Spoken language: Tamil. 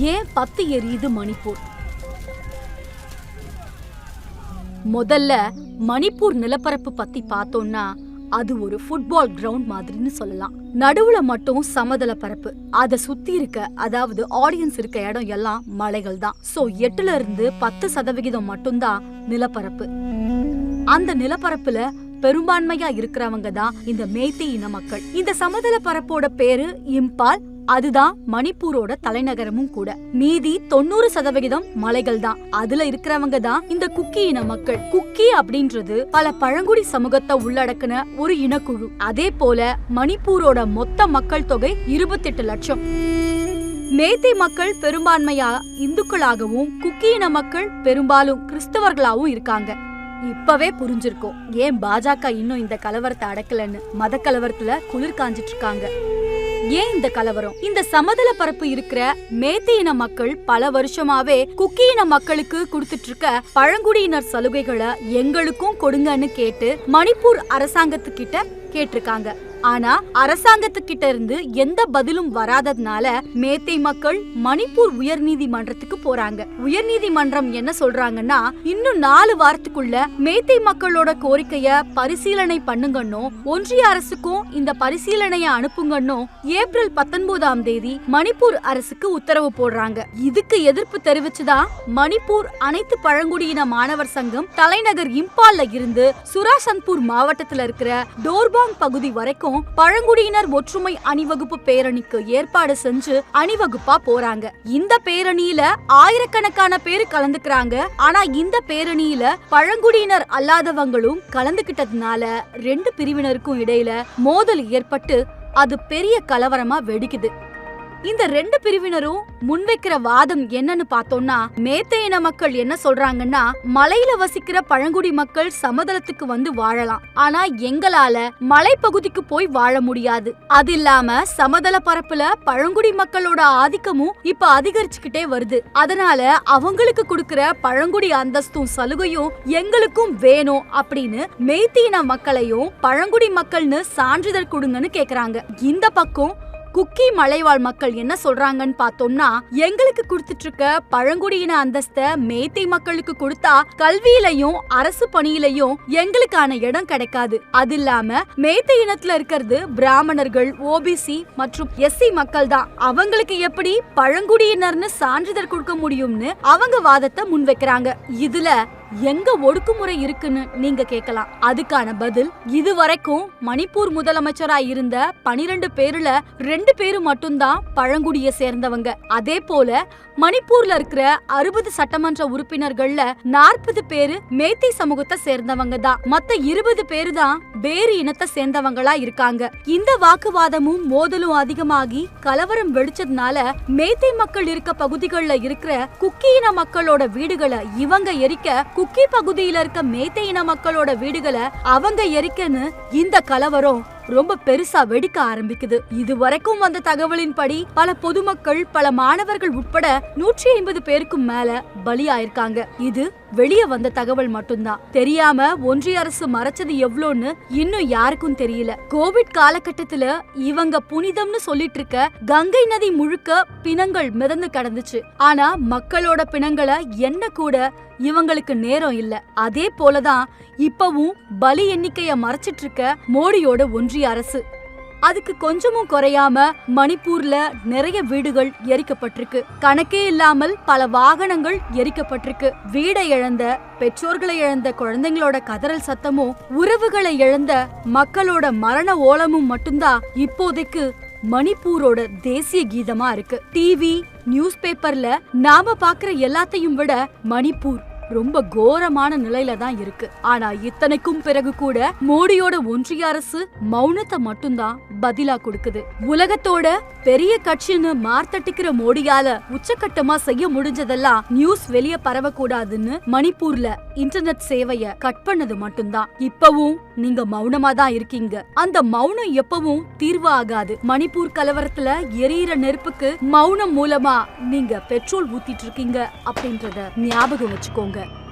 ஏன் பத்து எரியுது மணிப்பூர்? முதல்ல மணிப்பூர் நிலப்பரப்பு பத்தி பார்த்தோம்னா அது ஒரு ஃபுட்பால் கிரவுண்ட் மாதிரின்னு சொல்லலாம். நடுவுல மட்டும் சமதள பரப்பு. அத சுத்தி இருக்க அதாவது ஆடியன்ஸ் இருக்க இடம் எல்லாம் மலைகள் தான். சோ எட்டுல இருந்து பத்து சதவிகிதம் மட்டும்தான் நிலப்பரப்பு. அந்த நிலப்பரப்புல பெரும்பான்மையா இருக்கிறவங்க தான் இந்த மேத்தி இன மக்கள். இந்த சமதள பரப்போட பேரு இம்பால் அதுதான் மணிப்பூரோட தலைநகரமும் கூட. மீதி தொண்ணூறு சதவிகிதம் மலைகள் தான். அதுல இருக்கிறவங்க தான் இந்த குக்கி இன மக்கள். குக்கி அப்படின்றது பல பழங்குடி சமூகத்தை உள்ளடக்கின ஒரு இனக்குழு. அதே போல மணிப்பூரோட மொத்த மக்கள் தொகை இருபத்தெட்டு லட்சம். மேத்தி மக்கள் பெரும்பான்மையா இந்துக்களாகவும் குக்கி இன மக்கள் பெரும்பாலும் கிறிஸ்தவர்களாகவும் இருக்காங்க. இப்பவே புரிஞ்சிருக்கும். ஏன் பாஜக இன்னும் இந்த கலவரத்தை அடக்கலன்னு? மத கலவரத்துல குளிர் காஞ்சிட்டு இருக்காங்க. ஏன் இந்த கலவரம் இந்த சமதள பரப்பு இருக்கிற மேத்தி இன மக்கள் பல வருஷமாவே குக்கி இன மக்களுக்கு கொடுத்துட்டு இருக்க பழங்குடியினர் சலுகைகளை எங்களுக்கும் கொடுங்கன்னு கேட்டு மணிப்பூர் அரசாங்கத்துக்கிட்ட கேட்டிருக்காங்க. ஆனா அரசாங்கத்துக்கிட்ட இருந்து எந்த பதிலும் வராததுனால மேத்தை மக்கள் மணிப்பூர் உயர்நீதிமன்றத்துக்கு போறாங்க. உயர்நீதிமன்றம் என்ன சொல்றாங்கன்னா இன்னும் நாலு வாரத்துக்குள்ள மேத்தை மக்களோட கோரிக்கைய பரிசீலனை பண்ணுங்கன்னும் ஒன்றிய அரசுக்கும் இந்த பரிசீலனைய அனுப்புங்கன்னும் ஏப்ரல் பத்தொன்பதாம் தேதி மணிப்பூர் அரசுக்கு உத்தரவு போடுறாங்க. இதுக்கு எதிர்ப்பு தெரிவிச்சுதான் மணிப்பூர் அனைத்து பழங்குடியின மாணவர் சங்கம் தலைநகர் இம்பால்ல இருந்து சுராசன்பூர் மாவட்டத்துல இருக்கிற டோர்பாங் பகுதி வரைக்கும் பழங்குடியினர் ஒற்றுமை அணிவகுப்பு பேரணிக்கு ஏற்பாடு செஞ்சு அணிவகுப்பா போறாங்க. இந்த பேரணியில ஆயிரக்கணக்கான பேர் கலந்துக்கிறாங்க. ஆனா இந்த பேரணியில பழங்குடியினர் அல்லாதவங்களும் கலந்துகிட்டதுனால ரெண்டு பிரிவினருக்கும் இடையில மோதல் ஏற்பட்டு அது பெரிய கலவரமா வெடிக்குது. இந்த ரெண்டு பிரிவினரும் முன்வைக்கிற வாதம் என்னன்னு பார்த்தோம்னா மேத்த இன மக்கள் என்ன சொல்றாங்கன்னா மலையில வசிக்கிற பழங்குடி மக்கள் சமதளத்துக்கு வந்து வாழலாம். ஆனா எங்களால மலைப்பகுதிக்கு போய் வாழ முடியாது. அது இல்லாம சமதள பரப்புல பழங்குடி மக்களோட ஆதிக்கமும் இப்ப அதிகரிச்சுக்கிட்டே வருது. அதனால அவங்களுக்கு கொடுக்கிற பழங்குடி அந்தஸ்தும் சலுகையும் எங்களுக்கும் வேணும் அப்படின்னு மேத்தி இன மக்களையும் பழங்குடி மக்கள்னு சான்றிதழ் கொடுங்கன்னு கேக்குறாங்க. இந்த பக்கம் குக்கி மலைவாழ் மக்கள் என்ன சொல்றாங்கன்னு பார்த்தோம்னா எங்களுக்கு கொடுத்துட்டு இருக்க பழங்குடியின அந்தஸ்த மேத்தை மக்களுக்கு கொடுத்தா கல்வியிலையும் அரசு பணியிலையும் எங்களுக்கான இடம் கிடைக்காது. அது இல்லாம மேத்தை இனத்துல இருக்கிறது பிராமணர்கள் ஓபிசி மற்றும் எஸ்சி மக்கள் தான் அவங்களுக்கு எப்படி பழங்குடியினர்னு சான்றிதழ் கொடுக்க முடியும்னு அவங்க வாதத்தை முன்வைக்கிறாங்க. இதுல எங்க ஒடுக்குமுறை இருக்குன்னு நீங்க கேட்கலாம் அதுக்கான பதில் இதுவரைக்கும் மணிப்பூர் முதலமைச்சரா இருந்த பனிரெண்டு பேருல ரெண்டு பேரு மட்டும்தான் பழங்குடிய சேர்ந்தவங்க. அதே போல மணிப்பூர்ல இருக்கிற அறுபது சட்டமன்ற உறுப்பினர்கள்ல நாற்பது பேரு மேத்தி சமூகத்தை சேர்ந்தவங்க தான். மத்த இருபது பேரு தான் வேறு இனத்தை சேர்ந்தவங்களா இருக்காங்க. இந்த வாக்குவாதமும் மோதலும் அதிகமாகி கலவரம் வெடிச்சதுனால மேத்தை மக்கள் இருக்க பகுதிகளில் இருக்கிற குக்கி இன மக்களோட வீடுகளை இவங்க எரிக்க குக்கி பகுதியில இருக்க மேத்தை இன மக்களோட வீடுகளை அவங்க எரிக்கன்னு இந்த கலவரம் ரொம்ப பெருசா வெடிக்க ஆரம்பிக்குது. இது வரைக்கும் வந்த தகவலின்படி பல பொதுமக்கள் பல மாணவர்கள் உட்பட நூற்றி ஐம்பது பேருக்கும் மேல பலியாயிருக்காங்க. இது வெளிய வந்த தகவல் மட்டும்தான். தெரியாம ஒன்றிய அரசு மறைச்சது எவ்வளோன்னு இன்னும் யாருக்கும் தெரியல. கோவிட் காலகட்டத்துல இவங்க புனிதம்னு சொல்லிட்டு இருக்க கங்கை நதி முழுக்க பிணங்கள் மிதந்து கடந்துச்சு. ஆனா மக்களோட பிணங்களை என்ன கூட இவங்களுக்கு நேரம் இல்ல. அதே போலதான் இப்பவும் பலி எண்ணிக்கைய மறைச்சிட்டு இருக்க மோடியோட ஒன்றிய அரசு. அதுக்கு கொஞ்சமும் குறையாம மணிப்பூர்ல நிறைய வீடுகள் எரிக்கப்பட்டிருக்கு. கணக்கே இல்லாமல் பல வாகனங்கள் எரிக்கப்பட்டிருக்கு. வீடை இழந்த பெற்றோர்களை இழந்த குழந்தைங்களோட கதறல் சத்தமும் உறவுகளை இழந்த மக்களோட மரண ஓலமும் மட்டும்தான் இப்போதைக்கு மணிப்பூரோட தேசிய கீதமா இருக்கு. டிவி நியூஸ் பேப்பர்ல நாம பாக்குற எல்லாத்தையும் விட மணிப்பூர். ரொம்ப கோரமான நிலையில தான் இருக்கு. ஆனா இத்தனைக்கும் பிறகு கூட மோடியோட ஒன்றிய அரசு மௌனத்தை மட்டும்தான் பதிலா கொடுக்குது. உலகத்தோட பெரிய கட்சின்னு மார்த்தட்டிக்கிற மோடியால உச்சக்கட்டமா செய்ய முடிஞ்சதெல்லாம் நியூஸ் வெளிய பரவக்கூடாதுன்னு மணிப்பூர்ல இன்டர்நெட் சேவைய கட் பண்ணது மட்டும்தான். இப்பவும் நீங்க மௌனமா தான் இருக்கீங்க. அந்த மௌனம் எப்பவும் தீர்வு ஆகாது மணிப்பூர் கலவரத்துல எரியிற நெருப்புக்கு மௌனம் மூலமா நீங்க பெட்ரோல் ஊத்திட்டு இருக்கீங்க அப்படின்றத ஞாபகம் வச்சுக்கோங்க. え?